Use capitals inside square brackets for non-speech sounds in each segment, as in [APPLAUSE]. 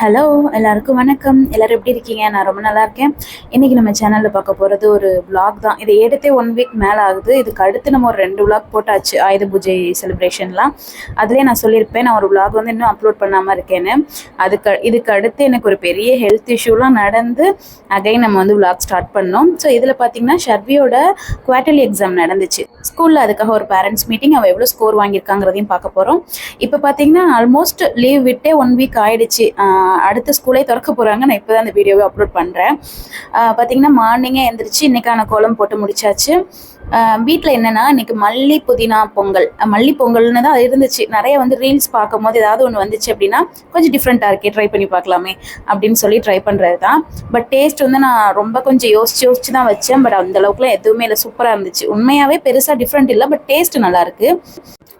Hello எல்லாருக்கும் வணக்கம். எல்லோரும் எப்படி இருக்கீங்க? நான் ரொம்ப நல்லா இருக்கேன். இன்னைக்கு நம்ம சேனலில் பார்க்க போகிறது ஒரு vlog தான். இதை எடுத்தே ஒன் வீக் மேலே ஆகுது. இதுக்கு அடுத்து நம்ம ஒரு ரெண்டு vlog போட்டாச்சு. ஆயுத பூஜை செலிப்ரேஷன்லாம் அதுலேயே நான் சொல்லியிருப்பேன். நான் ஒரு vlog வந்து இன்னும் அப்லோட் பண்ணாமல் இருக்கேன்னு. அதுக்கு இதுக்கு அடுத்து எனக்கு ஒரு பெரிய ஹெல்த் இஷ்யூலாம் நடந்து அகைன் நம்ம வந்து vlog ஸ்டார்ட் பண்ணோம். ஸோ இதில் பார்த்தீங்கன்னா ஷர்வியோட குவார்டர்லி எக்ஸாம் நடந்துச்சு. ஸ்கூலில் அதுக்காக ஒரு பேரண்ட்ஸ் மீட்டிங் அவள் எவ்வளோ ஸ்கோர் வாங்கியிருக்காங்கிறதையும் பார்க்க போகிறோம் இப்போ பார்த்தீங்கன்னா ஆல்மோஸ்ட் லீவ் விட்டே ஒன் வீக் ஆயிடுச்சு. அடுத்த ஸ்கூலே திறக்க போகிறாங்க நான் இப்போ தான் அந்த வீடியோவை அப்லோட் பண்ணுறேன் பார்த்திங்கன்னா மார்னிங்கே எந்திரிச்சு இன்னைக்கான கோலம் போட்டு முடிச்சாச்சு. வீட்டில் என்னென்னா இன்னைக்கு மல்லி புதினா பொங்கல். மல்லி பொங்கல்னு தான் இருந்துச்சு. நிறைய வந்து ரீல்ஸ் பார்க்கும்போது ஏதாவது ஒன்று வந்துச்சு அப்படின்னா கொஞ்சம் டிஃப்ரெண்ட்டாக இருக்கே ட்ரை பண்ணி பார்க்கலாமே அப்படின்னு சொல்லி ட்ரை பண்ணுறது தான். பட் டேஸ்ட் வந்து நான் ரொம்ப கொஞ்சம் யோசிச்சு யோசிச்சு தான் வச்சேன். பட் அந்த அளவுக்குலாம் எதுவுமே இல்லை. சூப்பராக இருந்துச்சு. உண்மையாகவே பெருசாக டிஃப்ரெண்ட் இல்லை. பட் டேஸ்ட் நல்லாயிருக்கு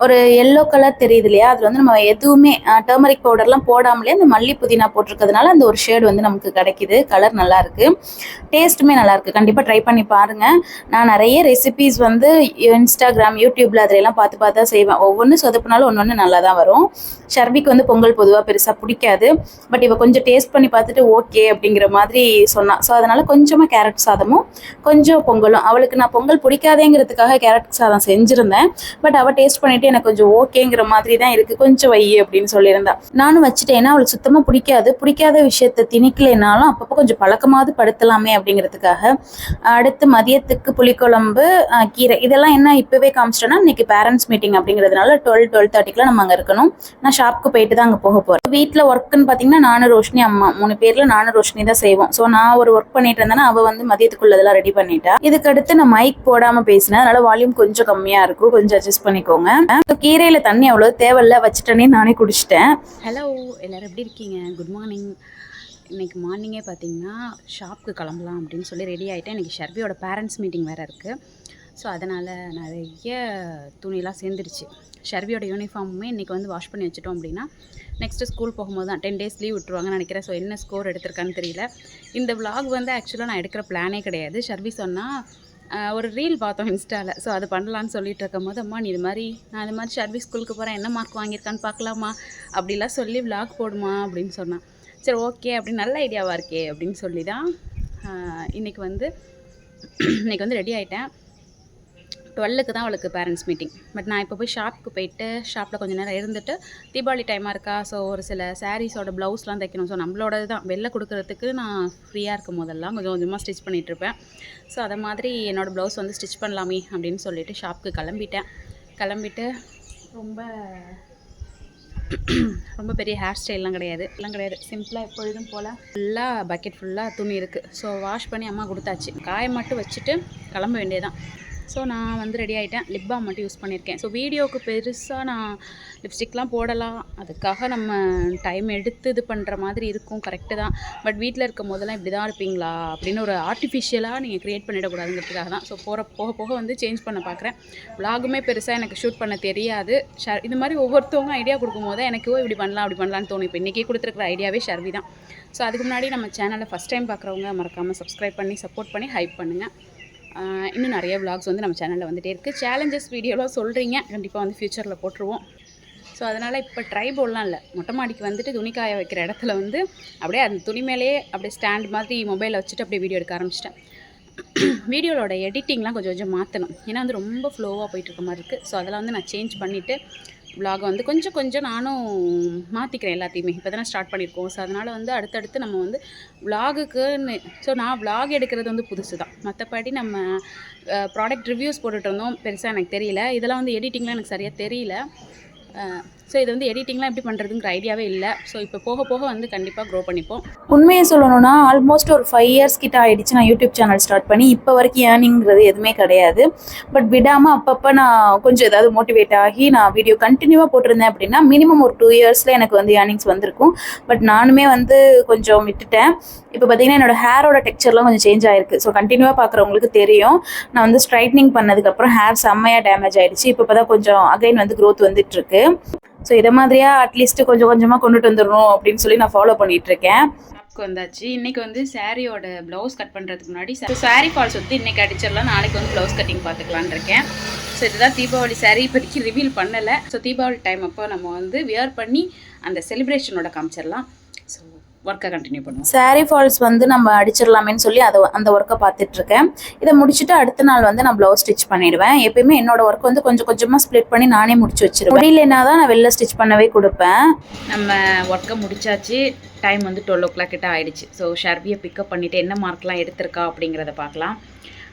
ஒரு எல்லோ கலர் தெரியுது இல்லையா? அதில் வந்து நம்ம எதுவுமே டர்மரிக் பவுடர்லாம் போடாமலே அந்த மல்லி புதினா போட்டிருக்கிறதுனால அந்த ஒரு ஷேடு வந்து நமக்கு கிடைக்குது. கலர் நல்லாயிருக்கு டேஸ்ட்டுமே நல்லாயிருக்கு கண்டிப்பாக ட்ரை பண்ணி பாருங்கள் நான் நிறைய ரெசிபீஸ் வந்து இன்ஸ்டாகிராம் யூடியூப்ல அதிலெல்லாம் பார்த்து பார்த்து தான் செய்வேன். ஒவ்வொன்று சொதப்புனாலும் ஒன்று ஒன்று நல்லா தான் வரும். ஷர்விக்கு வந்து பொங்கல் பொதுவாக பெருசாக பிடிக்காது. பட் இவள் கொஞ்சம் டேஸ்ட் பண்ணி பார்த்துட்டு ஓகே அப்படிங்கிற மாதிரி சொன்னான் ஸோ அதனால் கொஞ்சமாக கேரட் சாதமும் கொஞ்சம் பொங்கலும். அவளுக்கு நான் பொங்கல் பிடிக்காதேங்கிறதுக்காக கேரட் சாதம் செஞ்சுருந்தேன். பட் அவள் டேஸ்ட் பண்ணிட்டு எனக்கு கொஞ்சம் ஓகேங்கிற மாதிரி தான் இருக்குது கொஞ்சம் வை அப்படின்னு சொல்லியிருந்தா. நானும் வச்சுட்டேன். அவளுக்கு சுத்தமாக பிடிக்காது. பிடிக்காத விஷயத்தை திணிக்கலைனாலும் அப்பப்போ கொஞ்சம் பழக்கமாவது படுத்தலாமே அப்படிங்கிறதுக்காக அடுத்து மதியத்துக்கு புளிக்குழம்பு கீரை. இதெல்லாம் என்ன இப்போவே காமிச்சிட்டோன்னா இன்னைக்கு பேரண்ட்ஸ் மீட்டிங் அப்படிங்கிறதுனால டுவெல் டுவெல் தேர்ட்டிக்குலாம் நம்ம அங்கே இருக்கணும். நான் ஷாப்புக்கு போயிட்டு தான் அங்கே போக போகிறேன் வீட்டில் ஒர்க்குன்னு பார்த்தீங்கன்னா நானும் ரோஷினி அம்மா. மூணு பேரில் நானும் ரோஷினி தான் செய்வோம். ஸோ நான் ஒரு ஒர்க் பண்ணிட்டு இருந்தேன்னா அவள் வந்து மதியத்துக்குள்ளதெல்லாம் ரெடி பண்ணிட்டா. இதுக்கு அடுத்து நான் மைக் போடாமல் பேசினேன். அதனால வால்யூம் கொஞ்சம் கம்மியாக இருக்கும். கொஞ்சம் அட்ஜஸ்ட் பண்ணிக்கோங்க. ஸோ கீரையில் தண்ணி அவ்வளோ தேவையில்ல. வச்சுட்டேனே நானே குடிச்சிட்டேன். ஹலோ எல்லோரும் எப்படி இருக்கீங்க? குட் மார்னிங் இன்னைக்கு மார்னிங்கே பார்த்தீங்கன்னா ஷாப்புக்கு கிளம்பலாம் அப்படின்னு சொல்லி ரெடி ஆகிட்டேன் இன்றைக்கி ஷர்பியோட பேரண்ட்ஸ் மீட்டிங் வேறு இருக்குது ஸோ அதனால் நிறைய துணியெல்லாம் சேர்ந்துருச்சு. ஷர்வியோட யூனிஃபார்முமே இன்றைக்கி வந்து வாஷ் பண்ணி வச்சுட்டோம் அப்படின்னா நெக்ஸ்ட்டு ஸ்கூல் போகும்போது தான் டென் டேஸ் லீவ் விட்டுருவாங்கன்னு நினைக்கிறேன். ஸோ என்ன ஸ்கோர் எடுத்திருக்கான்னு தெரியல. இந்த vlog வந்து ஆக்சுவலாக நான் எடுக்கிற பிளானே கிடையாது. ஷர்வி சொன்னால் ஒரு ரீல் பார்த்தோம் இன்ஸ்டாவில் ஸோ அது பண்ணலான்னு சொல்லிட்டு இருக்கும் போது அம்மா நீ இது மாதிரி நான் இது மாதிரி ஷர்வி ஸ்கூலுக்கு போகிறேன் என்ன மார்க் வாங்கியிருக்கான்னு பார்க்கலாமா? அப்படிலாம் சொல்லி விளாக் போடுமா? அப்படின்னு சொன்னான். சரி ஓகே அப்படின்னு நல்ல ஐடியாவாக இருக்கே அப்படின்னு சொல்லி தான் இன்றைக்கி வந்து இன்றைக்கி வந்து ரெடி ஆகிட்டேன் டுவெல்லுக்கு தான் அவளுக்கு பேரண்ட்ஸ் மீட்டிங் பட் நான் இப்போ போய் ஷாப்புக்கு போயிட்டு ஷாப்பில் கொஞ்சம் நேரம் இருந்துட்டு தீபாவளி டைமாக இருக்கா? ஸோ ஒரு சில சாரீஸோட ப்ளவுஸ்லாம் தைக்கணும். ஸோ நம்மளோட தான். வெளில கொடுக்குறதுக்கு நான் ஃப்ரீயாக இருக்கும் போதெல்லாம் கொஞ்சம் கொஞ்சமாக ஸ்டிச் பண்ணிகிட்ருப்பேன் ஸோ அதை மாதிரி என்னோடய ப்ளவுஸ் வந்து ஸ்டிச் பண்ணலாமே அப்படின்னு சொல்லிட்டு ஷாப்புக்கு கிளம்பிட்டேன். கிளம்பிட்டு ரொம்ப ரொம்ப பெரிய ஹேர் ஸ்டைல்லாம் கிடையாது. எல்லாம் கிடையாது. சிம்பிளாக எப்பொழுதும் போல் ஃபுல்லாக பக்கெட் ஃபுல்லாக துணி இருக்குது ஸோ வாஷ் பண்ணி அம்மா கொடுத்தாச்சு. காய மட்டும் வச்சுட்டு கிளம்ப வேண்டியதான் ஸோ நான் வந்து ரெடி ஆகிட்டேன் லிப் பாம் மட்டும் யூஸ் பண்ணியிருக்கேன் ஸோ வீடியோவுக்கு பெருசாக நான் லிப்ஸ்டிக்லாம் போடலாம். அதுக்காக நம்ம டைம் எடுத்து இது பண்ணுற மாதிரி இருக்கும். கரெக்டு தான். பட் வீட்டில் இருக்கும் போதெல்லாம் இப்படி தான் இருப்பீங்களா? அப்படின்னு ஒரு ஆர்டிஃபிஷியலாக நீங்கள் க்ரியேட் பண்ணிடக்கூடாதுங்கிறதுக்காக தான். ஸோ போகிற போக போக வந்து சேஞ்ச் பண்ண பார்க்குறேன். விலாகுமே பெருசாக எனக்கு ஷூட் பண்ண தெரியாது. ஷர் இது மாதிரி ஒவ்வொருத்தவங்க ஐடியா கொடுக்கும்போது எனக்கு எனக்கோ இப்படி பண்ணலாம் அப்படி பண்ணலான்னு தோணும். இப்போ இன்றைக்கி கொடுத்துருக்குற ஐடியாவே ஷர்வி தான் ஸோ அதுக்கு முன்னாடி நம்ம சேனலை ஃபஸ்ட் டைம் பார்க்குறவங்க மறக்காமல் சப்ஸ்கிரைப் பண்ணி சப்போர்ட் பண்ணி ஹைப் பண்ணுங்கள் இன்னும் நிறைய விளாக்ஸ் வந்து நம்ம சேனலில் வந்துகிட்டே இருக்குது சேலஞ்சஸ் வீடியோலாம் சொல்கிறீங்க கண்டிப்பாக வந்து ஃப்யூச்சரில் போட்டுருவோம். ஸோ அதனால் இப்போ ட்ரை போடலாம் இல்லை. மொட்டை மாடிக்கு வந்துட்டு துணி காய வைக்கிற இடத்துல வந்து அப்படியே அந்த துணி மேலேயே அப்படியே ஸ்டாண்ட் மாதிரி மொபைலில் வச்சுட்டு அப்படியே வீடியோ எடுக்க ஆரம்பிச்சிட்டேன். வீடியோவோட எடிட்டிங்லாம் கொஞ்சம் கொஞ்சம் மாற்றணும் ஏன்னா வந்து ரொம்ப ஃப்ளோவாக போயிட்டுருக்க மாதிரி இருக்குது ஸோ அதெல்லாம் வந்து நான் சேஞ்ச் பண்ணிவிட்டு விலாகை வந்து கொஞ்சம் கொஞ்சம் நானும் மாற்றிக்கிறேன் எல்லாத்தையுமே. இப்போ தானே ஸ்டார்ட் பண்ணியிருக்கோம். ஸோ அதனால் வந்து அடுத்தடுத்து நம்ம வந்து விலாகுக்குன்னு ஸோ நான் விலாக் எடுக்கிறது வந்து புதுசு தான் மற்றபடி நம்ம ப்ராடக்ட் ரிவ்யூஸ் போட்டுட்டு இருந்தோம். பெருசாக எனக்கு தெரியல. இதெல்லாம் வந்து எடிட்டிங்லாம் எனக்கு சரியாக தெரியல. ஸோ இது வந்து எடிட்டிங்லாம் எப்படி பண்ணுறதுங்கிற ஐடியாவே இல்லை. ஸோ இப்போ போக போக வந்து கண்டிப்பாக க்ரோ பண்ணிப்போம். உண்மையை சொல்லணும்னா ஆல்மோஸ்ட் ஒரு ஃபைவ் இயர்ஸ் கிட்ட ஆயிடுச்சு நான் யூடியூப் சேனல் ஸ்டார்ட் பண்ணி. இப்போ வரைக்கும் ஏர்னிங்கிறது எதுவுமே கிடையாது. பட் விடாமல் அப்பப்போ நான் கொஞ்சம் ஏதாவது மோட்டிவேட் ஆகி நான் வீடியோ கண்டினியூவாக போட்டிருந்தேன் அப்படின்னா மினிமம் ஒரு டூ இயர்ஸில் எனக்கு வந்து ஏர்னிங்ஸ் வந்திருக்கும். பட் நானுமே வந்து கொஞ்சம் விட்டுட்டேன். இப்போ பார்த்தீங்கன்னா என்னோட ஹேரோட டெக்ஸ்சர்லாம் கொஞ்சம் சேஞ்ச் ஆயிருக்கு. ஸோ கண்டினியூவாக பார்க்குறவங்களுக்கு தெரியும். நான் வந்து ஸ்ட்ரைட்னிங் பண்ணதுக்கப்புறம் ஹேர் செம்மையாக டேமேஜ் ஆயிடுச்சு. இப்போ தான் கொஞ்சம் அகைன் வந்து க்ரோத் வந்துட்டு இருக்கு. ஸோ இதை மாதிரியா அட்லீஸ்ட் கொஞ்சம் கொஞ்சமாக கொண்டுட்டு வந்துடணும் அப்படின்னு சொல்லி நான் ஃபாலோ பண்ணிட்டு இருக்கேன் வந்தாச்சு. இன்னைக்கு வந்து சாரியோட ப்ளவுஸ் கட் பண்ணுறதுக்கு முன்னாடி சாரி ஃபால்ஸ் வந்து இன்னைக்கு அடிச்சிடலாம். நாளைக்கு வந்து ப்ளவுஸ் கட்டிங் பார்த்துக்கலான் இருக்கேன். ஸோ இதுதான் தீபாவளி சாரி இப்போதைக்கு ரிவீல் பண்ணலை. ஸோ தீபாவளி டைம் அப்போ நம்ம வந்து வியர் பண்ணி அந்த செலிப்ரேஷனோட காமிச்சிடலாம். ஸோ ஒர்க்கை கண்டினியூ பண்ணுவோம். Saree ஃபால்ஸ் வந்து நம்ம அடிச்சிடலாமேன்னு சொல்லி அதை அந்த ஒர்க்கை பார்த்துட்டு இருக்கேன் இதை முடிச்சுட்டு அடுத்த நாள் வந்து நான் ப்ளவுஸ் ஸ்டிச் பண்ணிடுவேன். எப்பயுமே என்னோட ஒர்க் வந்து கொஞ்சம் கொஞ்சமாக ஸ்ப்ளிட் பண்ணி நானே முடிச்சு வச்சிருவேன். முடியலனா தான் நான் வெளில ஸ்டிச் பண்ணவே கொடுப்பேன். நம்ம ஒர்க்கை முடிச்சாச்சு. டைம் வந்து டுவெல் ஓ கிளாக் கிட்ட ஆயிடுச்சு. ஸோ ஷர்வியை பிக்கப் பண்ணிவிட்டு என்ன மார்க்லாம் எடுத்திருக்கா அப்படிங்கிறத பார்க்கலாம்.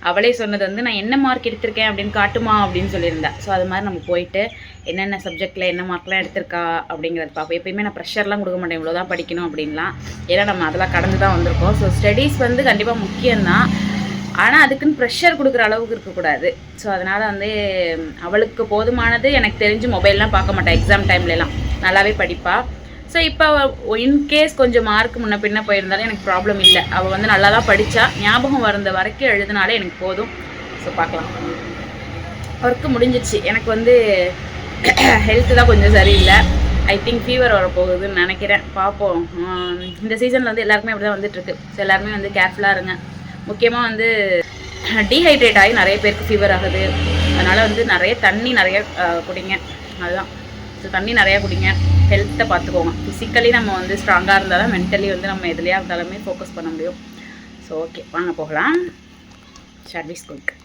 அவளே சொன்னது வந்து நான் என்ன மார்க் எடுத்திருக்கேன் அப்படின்னு காட்டுமா? அப்படின்னு சொல்லியிருந்தா. ஸோ அது மாதிரி நம்ம போயிட்டு என்னென்ன சப்ஜெக்டில் என்ன மார்க்லாம் எடுத்திருக்கா அப்படிங்கிறத பார்ப்போம். எப்பயுமே நான் ப்ரெஷர்லாம் கொடுக்க மாட்டேன் இவ்வளோ தான் படிக்கணும் அப்படின்லாம். ஏன்னா நம்ம அதெல்லாம் கடந்து தான் வந்திருக்கோம். ஸோ ஸ்டடீஸ் வந்து கண்டிப்பாக முக்கியம்தான். ஆனால் அதுக்குன்னு ப்ரெஷர் கொடுக்குற அளவுக்கு இருக்கக்கூடாது. ஸோ அதனால் வந்து அவளுக்கு போதுமானது எனக்கு தெரிஞ்சு மொபைல்லாம் பார்க்க மாட்டேன் எக்ஸாம் டைம்லலாம் நல்லாவே படிப்பாள் ஸோ இப்போ இன்கேஸ் கொஞ்சம் மார்க் முன்ன பின்ன போயிருந்தாலும் எனக்கு ப்ராப்ளம் இல்லை. அவள் வந்து நல்லா தான் படித்தா ஞாபகம் வந்த வரைக்கும் எழுதினாலே எனக்கு போதும். ஸோ பார்க்கலாம். ஒர்க்கு முடிஞ்சிச்சு. எனக்கு வந்து [CLEARS THROAT] ஹெல்த்து தான் கொஞ்சம் சரியில்லை. ஐ திங்க் ஃபீவர் வரப்போகுதுன்னு நினைக்கிறேன். பார்ப்போம். இந்த சீசனில் வந்து எல்லாருக்குமே அப்படி தான் வந்துட்டுருக்கு. ஸோ எல்லாருமே வந்து கேர்ஃபுல்லாக இருங்க. முக்கியமாக வந்து டீஹைட்ரேட் ஆகி நிறைய பேருக்கு ஃபீவர் ஆகுது. அதனால் வந்து நிறைய தண்ணி நிறைய குடிங்க. அதுதான். ஸோ தண்ணி நிறையா குடிங்க. ஹெல்த்தை பார்த்துக்கோங்க. ஃபிசிக்கலி நம்ம வந்து ஸ்ட்ராங்காக இருந்தாலும் மென்டலி வந்து நம்ம எதுலேயா இருந்தாலுமே ஃபோக்கஸ் பண்ண முடியும். ஸோ ஓகே வாங்க போகலாம். சர்வீஸ் ஸ்கூலுக்கு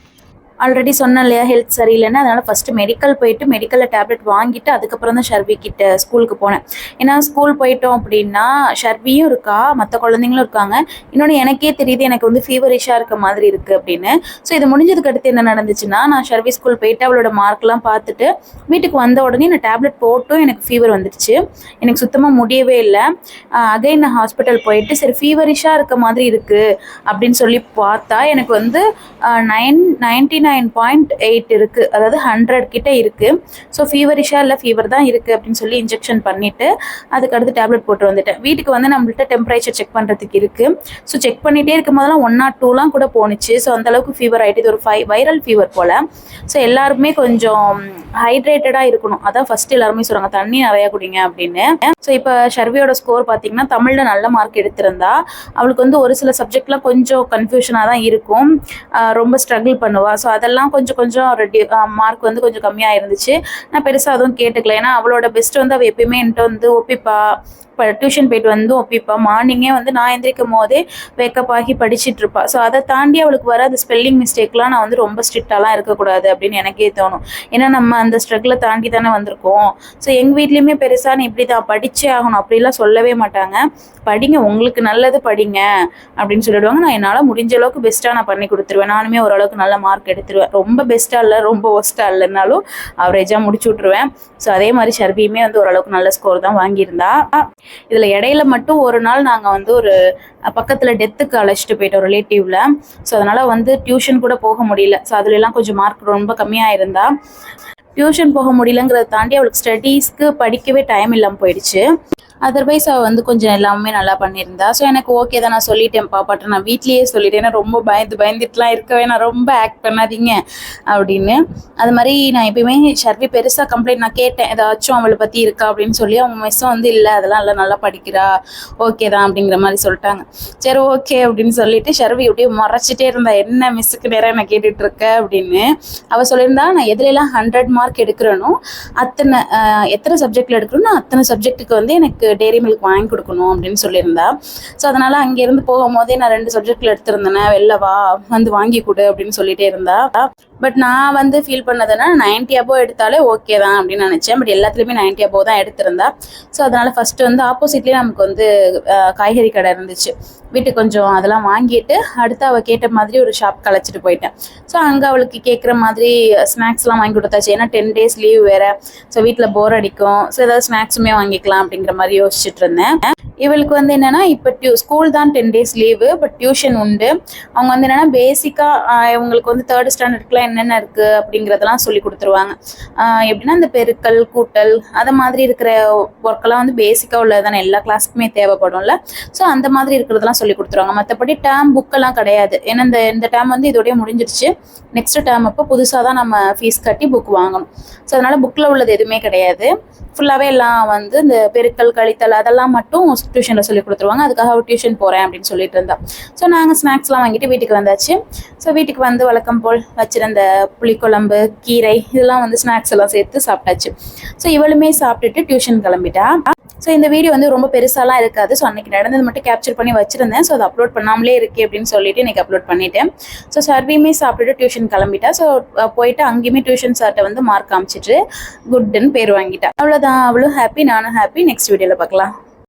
ஆல்ரெடி சொன்னேன் இல்லையா ஹெல்த் சரியில்லைன்னா அதனால் ஃபஸ்ட்டு மெடிக்கல் போயிட்டு மெடிக்கலில் டேப்லெட் வாங்கிட்டு அதுக்கப்புறம் தான் ஷர்வி கிட்ட ஸ்கூலுக்கு போனேன். ஏன்னா ஸ்கூல் போயிட்டோம் அப்படின்னா ஷர்வியும் இருக்கா? மற்ற குழந்தைங்களும் இருக்காங்க. இன்னொன்று எனக்கே தெரியுது எனக்கு வந்து ஃபீவரிஷாக இருக்க மாதிரி இருக்குது அப்படின்னு. ஸோ இது முடிஞ்சதுக்கு அடுத்து என்ன நடந்துச்சுன்னா நான் ஷர்வி ஸ்கூல் போயிட்டு அவளோட மார்க்லாம் பார்த்துட்டு வீட்டுக்கு வந்த உடனே நான் டேப்லெட் போட்டும் எனக்கு ஃபீவர் வந்துடுச்சு. எனக்கு சுத்தமாக முடியவே இல்லை. அகைன் நான் ஹாஸ்பிட்டல் போயிட்டு சரி ஃபீவரிஷாக இருக்க மாதிரி இருக்குது அப்படின்னு சொல்லி பார்த்தா எனக்கு வந்து nine ninety nine point eight இருக்குது அதாவது ஹண்ட்ரட் கிட்ட இருக்குது ஸோ ஃபீவரிஷாக இல்லை ஃபீவர் தான் இருக்குது அப்படின்னு சொல்லி இன்ஜெக்ஷன் பண்ணிவிட்டு அதுக்கு அடுத்து டேப்லெட் போட்டு வந்துட்டேன். வீட்டுக்கு வந்து நம்மள்ட்ட டெம்பரேச்சர் செக் பண்ணுறதுக்கு இருக்குது ஸோ செக் பண்ணிகிட்டே இருக்கும் போதெல்லாம் ஒன் நாட் டூலாம் கூட போணுச்சு. ஸோ அந்தளவுக்கு ஃபீவர் ஆகிட்டு இது ஒரு ஃபை வைரல் ஃபீவர் போல். ஸோ எல்லாருமே கொஞ்சம் ஹைட்ரேட்டடாக இருக்கணும். அதான் ஃபஸ்ட்டு எல்லாருமே சொல்கிறாங்க தண்ணி நிறையா குடிங்க அப்படின்னு. ஸோ இப்போ ஷர்வியோட ஸ்கோர் பார்த்தீங்கன்னா தமிழில் நல்ல மார்க் எடுத்திருந்தா அவளுக்கு வந்து ஒரு சில சப்ஜெக்ட்லாம் கொஞ்சம் கன்ஃபியூஷனாக தான் இருக்கும். ரொம்ப ஸ்ட்ரகிள் பண்ணுவா. ஸோ அதெல்லாம் கொஞ்சம் கொஞ்சம் ரெடி மார்க் வந்து கொஞ்சம் கம்மியாக இருந்துச்சு நான் பெருசாக அதுவும் கேட்டுக்கல. ஏன்னா அவளோட பெஸ்ட் வந்து அவள் எப்பயுமே என்கிட்ட வந்து ஒப்பிப்பா. இப்போ டியூஷன் போயிட்டு வந்து ஒப்பிப்பா. மார்னிங்கே வந்து நான் எந்திரிக்கும் போதே வேக்கப் ஆகி படிச்சுட்டு இருப்பா. ஸோ அதை தாண்டி அவளுக்கு வர அந்த ஸ்பெல்லிங் மிஸ்டேக்லாம் நான் வந்து ரொம்ப ஸ்ட்ரிக்டாலாம் இருக்கக்கூடாது அப்படின்னு எனக்கே தோணும். ஏன்னா நம்ம அந்த ஸ்ட்ரகிளை தாண்டி தானே வந்திருக்கோம். ஸோ எங்கள் வீட்லேயுமே பெருசாக நீ இப்படி தான் படிச்சே ஆகணும். அப்படிலாம் சொல்லவே மாட்டாங்க. படிங்க உங்களுக்கு நல்லது படிங்க அப்படின்னு சொல்லிடுவாங்க. நான் என்னால் முடிஞ்ச அளவுக்கு பெஸ்ட்டாக நான் பண்ணி கொடுத்துருவேன். நானுமே ஓரளவுக்கு நல்ல மார்க் எடுத்துருவேன் ரொம்ப பெஸ்ட்டாக இல்லை ரொம்ப ஒஸ்ட்டாக இல்லைனாலும் அவரேஜாக முடிச்சு விட்ருவேன் ஸோ அதே மாதிரி ஷர்பியுமே வந்து ஓரளவுக்கு நல்ல ஸ்கோர் தான் வாங்கியிருந்தா. இதில் இடையில மட்டும் ஒரு நாள் நாங்கள் வந்து ஒரு பக்கத்தில் டெத்துக்கு அழைச்சிட்டு போயிட்டோம் ரிலேட்டிவ்ல ஸோ அதனால் வந்து டியூஷன் கூட போக முடியல. ஸோ அதுலலாம் கொஞ்சம் மார்க் ரொம்ப கம்மியாக இருந்தா டியூஷன் போக முடியலங்கிறத தாண்டி அவளுக்கு ஸ்டடீஸ்க்கு படிக்கவே டைம் இல்லாமல் போயிடுச்சு. அதர்வைஸ் அவள் வந்து கொஞ்சம் எல்லாமே நல்லா பண்ணியிருந்தா. ஸோ எனக்கு ஓகே தான். நான் சொல்லிட்டேன் பாப்பாட்ட நான் வீட்லேயே சொல்லிட்டேன். ஏன்னா ரொம்ப பயந்து பயந்துட்டுலாம் இருக்கவே நான் ரொம்ப ஆக்ட் பண்ணாதீங்க அப்படின்னு. அது மாதிரி நான் எப்பயுமே ஷர்வி பெருசாக கம்ப்ளைண்ட் நான் கேட்டேன். ஏதாச்சும் அவளை பற்றி இருக்கா? அப்படின்னு சொல்லி அவங்க மிஸ்ஸும் வந்து இல்லை. அதெல்லாம் நல்லா நல்லா படிக்கிறா. ஓகே தான். அப்படிங்கிற மாதிரி சொல்லிட்டாங்க. சரி ஓகே அப்படின்னு சொல்லிட்டு ஷர்வி அப்படியே மறைச்சிட்டே இருந்தா. என்ன மிஸ்ஸுக்கு நேரம் நான் கேட்டுட்டு இருக்க? அப்படின்னு அவள் சொல்லியிருந்தா நான் எதுலாம் ஹண்ட்ரட் மார்க் எடுக்கிறேனோ அத்தனை எத்தனை சப்ஜெக்டில் எடுக்கிறோன்னா அத்தனை சப்ஜெக்ட்டுக்கு வந்து எனக்கு டெய்ரி மில்க் வாங்கி கொடுக்கணும் அப்படின்னு சொல்லியிருந்தா. ஸோ அதனால் அங்கேருந்து போகும்போதே நான் ரெண்டு சப்ஜெக்டில் எடுத்திருந்தேனே. வெளில வா வந்து வாங்கி கொடு அப்படின்னு சொல்லிட்டே இருந்தா. பட் நான் வந்து ஃபீல் பண்ணதுன்னா நைன்ட்டி அபோ எடுத்தாலே ஓகே தான் அப்படின்னு நினச்சேன். பட் எல்லாத்துலேயுமே நைன்ட்டி அபோ தான் எடுத்திருந்தா. ஸோ அதனால் ஃபஸ்ட்டு வந்து ஆப்போசிட்லேயே நமக்கு வந்து காய்கறி கடை இருந்துச்சு. வீட்டுக்கு கொஞ்சம் அதெல்லாம் வாங்கிட்டு அடுத்து அவள் கேட்ட மாதிரி ஒரு ஷாப் கலைச்சிட்டு போயிட்டேன். ஸோ அங்கே அவளுக்கு கேட்குற மாதிரி ஸ்நாக்ஸ்லாம் வாங்கி கொடுத்தாச்சு. ஏன்னா டென் டேஸ் லீவ் வேறு. ஸோ வீட்டில் போர் அடிக்கும். ஸோ ஏதாவது ஸ்நாக்ஸுமே வாங்கிக்கலாம் அப்படிங்கிற மாதிரி யோசிச்சுட்டு இருந்தேன். இவளுக்கு வந்து என்னென்னா இப்போ டியூ ஸ்கூல் தான் ten days leave but tuition உண்டு. அவங்க வந்து என்னென்னா பேசிக்காக இவங்களுக்கு வந்து தேர்ட் ஸ்டாண்டர்ட்க்குலாம் என்னென்ன இருக்குது அப்படிங்கிறதெல்லாம் சொல்லி கொடுத்துருவாங்க. எப்படின்னா இந்த பெருக்கல் கூட்டல் அது மாதிரி இருக்கிற ஒர்க்கெல்லாம் வந்து பேசிக்காக உள்ளது தானே. எல்லா கிளாஸுக்குமே தேவைப்படும்ல. ஸோ அந்த மாதிரி இருக்கிறதெல்லாம் சொல்லி கொடுத்துருவாங்க. மற்றபடி டேம் புக்கெல்லாம் கிடையாது. ஏன்னா இந்த இந்த டேம் வந்து இதோடய முடிஞ்சிருச்சு. நெக்ஸ்ட் டேர்ம் அப்போ புதுசாக தான் நம்ம ஃபீஸ் கட்டி புக் வாங்கணும். ஸோ அதனால் புக்கில் உள்ளது எதுவுமே கிடையாது. ஃபுல்லாகவே எல்லாம் வந்து இந்த பெருக்கல் கழித்தல் அதெல்லாம் மட்டும் டியூஷனில் சொல்லி கொடுத்துருவாங்க. அதுக்காக அவள் டியூஷன் போகிறேன் அப்படின்னு சொல்லிட்டு இருந்தா. ஸோ நாங்கள் ஸ்நாக்ஸ்லாம் வாங்கிட்டு வீட்டுக்கு வந்தாச்சு. ஸோ வீட்டுக்கு வந்து வழக்கம் போல் வச்சிருந்த புளிக்குழம்பு கீரை இதெல்லாம் வந்து ஸ்நாக்ஸ் எல்லாம் சேர்த்து சாப்பிட்டாச்சு. ஸோ இவளுமே சாப்பிட்டுட்டு டியூஷன் கிளம்பிட்டா. ஸோ இந்த வீடியோ வந்து ரொம்ப பெருசாலாம் இருக்காது. ஸோ அன்னைக்கு நடந்தது மட்டும் கேப்சர் பண்ணி வச்சிருந்தேன். ஸோ அதை அப்லோட் பண்ணாமலே இருக்கே அப்படின்னு சொல்லிட்டு இன்னைக்கு அப்லோட் பண்ணிட்டேன். ஸோ சர்வியுமே சாப்பிட்டுட்டு டியூஷன் கிளம்பிட்டா. ஸோ போயிட்டு அங்கேயுமே டியூஷன் சார்ட்டை வந்து மார்க் காமிச்சிட்டு குட்னு பேர் வாங்கிட்டா. அவ்வளோதான் அவளும் ஹாப்பி நானும் ஹாப்பி நெக்ஸ்ட் வீடியோவில் பார்க்கலாம்.